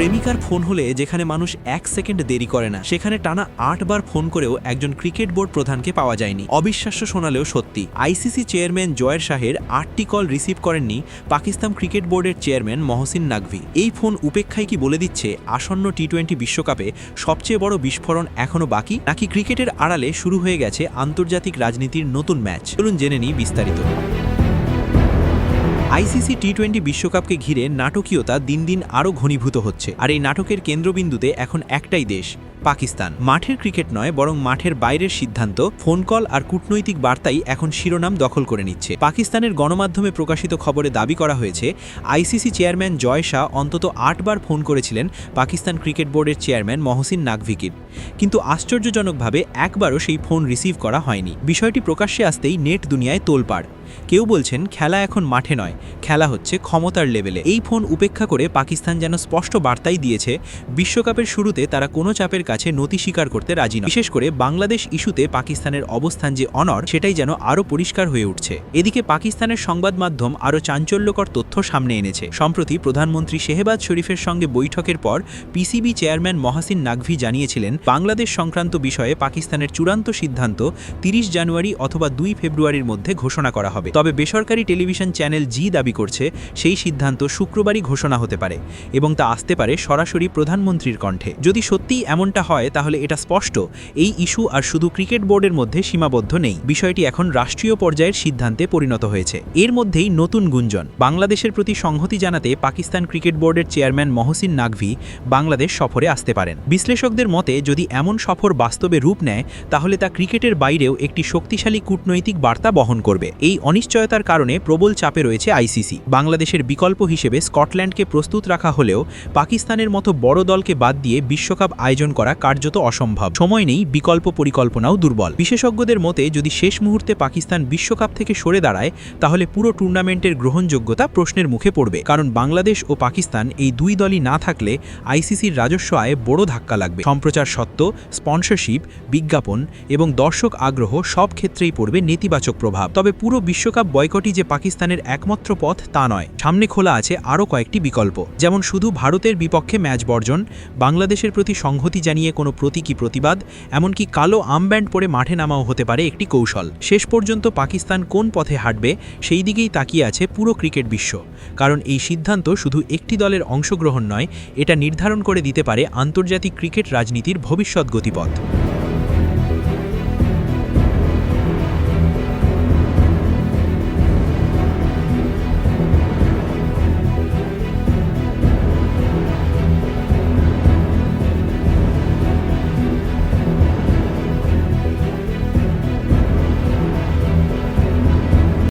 প্রেমিকার ফোন হলে যেখানে মানুষ এক সেকেন্ড দেরি করে না, সেখানে টানা আটবার ফোন করেও একজন ক্রিকেট বোর্ড প্রধানকে পাওয়া যায়নি। অবিশ্বাস্য শোনালেও সত্যি, আইসিসি চেয়ারম্যান জয়ের শাহের আটটি কল রিসিভ করেননি পাকিস্তান ক্রিকেট বোর্ডের চেয়ারম্যান মহসিন নাকভি এই ফোন উপেক্ষায় কি বলে দিচ্ছে আসন্ন টি টোয়েন্টি বিশ্বকাপে সবচেয়ে বড় বিস্ফোরণ এখনও বাকি, নাকি ক্রিকেটের আড়ালে শুরু হয়ে গেছে আন্তর্জাতিক রাজনীতির নতুন ম্যাচ? চলুন জেনে নিই বিস্তারিত। আইসিসি টি টোয়েন্টি বিশ্বকাপকে ঘিরে নাটকীয়তা দিন দিন আরও ঘনীভূত হচ্ছে। আর এই নাটকের কেন্দ্রবিন্দুতে এখন একটাই দেশ, পাকিস্তান। মাঠের ক্রিকেট নয়, বরং মাঠের বাইরের সিদ্ধান্ত, ফোন কল আর কূটনৈতিক বার্তাই এখন শিরোনাম দখল করে নিচ্ছে। পাকিস্তানের গণমাধ্যমে প্রকাশিত খবরে দাবি করা হয়েছে, আইসিসি চেয়ারম্যান জয় শাহ অন্তত আটবার ফোন করেছিলেন পাকিস্তান ক্রিকেট বোর্ডের চেয়ারম্যান মহসিন নাকভিকির কিন্তু আশ্চর্যজনকভাবে একবারও সেই ফোন রিসিভ করা হয়নি। বিষয়টি প্রকাশ্যে আসতেই নেট দুনিয়ায় তোলপাড়। কেউ বলছেন, খেলা এখন মাঠে নয়, খেলা হচ্ছে ক্ষমতার লেভেলে। এই ফোন উপেক্ষা করে পাকিস্তান যেন স্পষ্ট বার্তাই দিয়েছে, বিশ্বকাপের শুরুতে তারা কোনো চাপের কাছে নতি স্বীকার করতে রাজি নয়। বিশেষ করে বাংলাদেশ ইস্যুতে পাকিস্তানের অবস্থান যে অনর সেটাই যেন আরও পরিষ্কার হয়ে উঠছে। এদিকে পাকিস্তানের সংবাদ মাধ্যম আরও চাঞ্চল্যকর তথ্য সামনে এনেছে। সম্প্রতি প্রধানমন্ত্রী শেহবাজ শরীফের সঙ্গে বৈঠকের পর পিসিবি চেয়ারম্যান মহাসিন নাকভি জানিয়েছিলেন, বাংলাদেশ সংক্রান্ত বিষয়ে পাকিস্তানের চূড়ান্ত সিদ্ধান্ত তিরিশ জানুয়ারি অথবা দুই ফেব্রুয়ারির মধ্যে ঘোষণা করা হবে। তবে বেসরকারি টেলিভিশন চ্যানেল জি দাবি করছে, সেই সিদ্ধান্ত শুক্রবারই ঘোষণা হতে পারে এবং তা আসতে পারে সরাসরি প্রধানমন্ত্রীর কণ্ঠে। যদি সত্যিই এমনটা হয়, তাহলে এটা স্পষ্ট, এই ইস্যু আর শুধু ক্রিকেট বোর্ডের মধ্যে সীমাবদ্ধ নেই। বিষয়টি এখন রাষ্ট্রীয় পর্যায়ের সিদ্ধান্তে পরিণত হয়েছে। এর মধ্যেই নতুন গুঞ্জন, বাংলাদেশের প্রতি সংহতি জানাতে পাকিস্তান ক্রিকেট বোর্ডের চেয়ারম্যান মহসিন নাকভি বাংলাদেশ সফরে আসতে পারেন। বিশ্লেষকদের মতে, যদি এমন সফর বাস্তবে রূপ নেয়, তাহলে তা ক্রিকেটের বাইরেও একটি শক্তিশালী কূটনৈতিক বার্তা বহন করবে। এই অনিশ্চয়তার কারণে প্রবল চাপে রয়েছে আইসিসি। বাংলাদেশের বিকল্প হিসেবে স্কটল্যান্ডকে প্রস্তুত রাখা হলেও পাকিস্তানের মতো বড় দলকে বাদ দিয়ে বিশ্বকাপ আয়োজন করা কার্যত অসম্ভব। সময় নেই, বিকল্প পরিকল্পনাও দুর্বল। বিশেষজ্ঞদের মতে, যদি শেষ মুহূর্তে পাকিস্তান বিশ্বকাপ থেকে সরে দাঁড়ায়, তাহলে পুরো টুর্নামেন্টের গ্রহণযোগ্যতা প্রশ্নের মুখে পড়বে। কারণ বাংলাদেশ ও পাকিস্তান এই দুই দলই না থাকলে আইসিসির রাজস্ব আয়ে বড় ধাক্কা লাগবে। সম্প্রচার সত্ত্ব, স্পন্সরশিপ, বিজ্ঞাপন এবং দর্শক আগ্রহ সব ক্ষেত্রেই পড়বে নেতিবাচক প্রভাব। তবে পুরো বিশ্বকাপ বয়কটই যে পাকিস্তানের একমাত্র পথ, তা নয়। সামনে খোলা আছে আরও কয়েকটি বিকল্প। যেমন শুধু ভারতের বিপক্ষে ম্যাচ বর্জন, বাংলাদেশের প্রতি সংহতি জানিয়ে কোনো প্রতীকী প্রতিবাদ, এমনকি কালো আমব্যান্ড পরে মাঠে নামাও হতে পারে একটি কৌশল। শেষ পর্যন্ত পাকিস্তান কোন পথে হাঁটবে, সেই দিকেই তাকিয়ে আছে পুরো ক্রিকেট বিশ্ব। কারণ এই সিদ্ধান্ত শুধু একটি দলের অংশগ্রহণ নয়, এটা নির্ধারণ করে দিতে পারে আন্তর্জাতিক ক্রিকেট রাজনীতির ভবিষ্যৎ গতিপথ।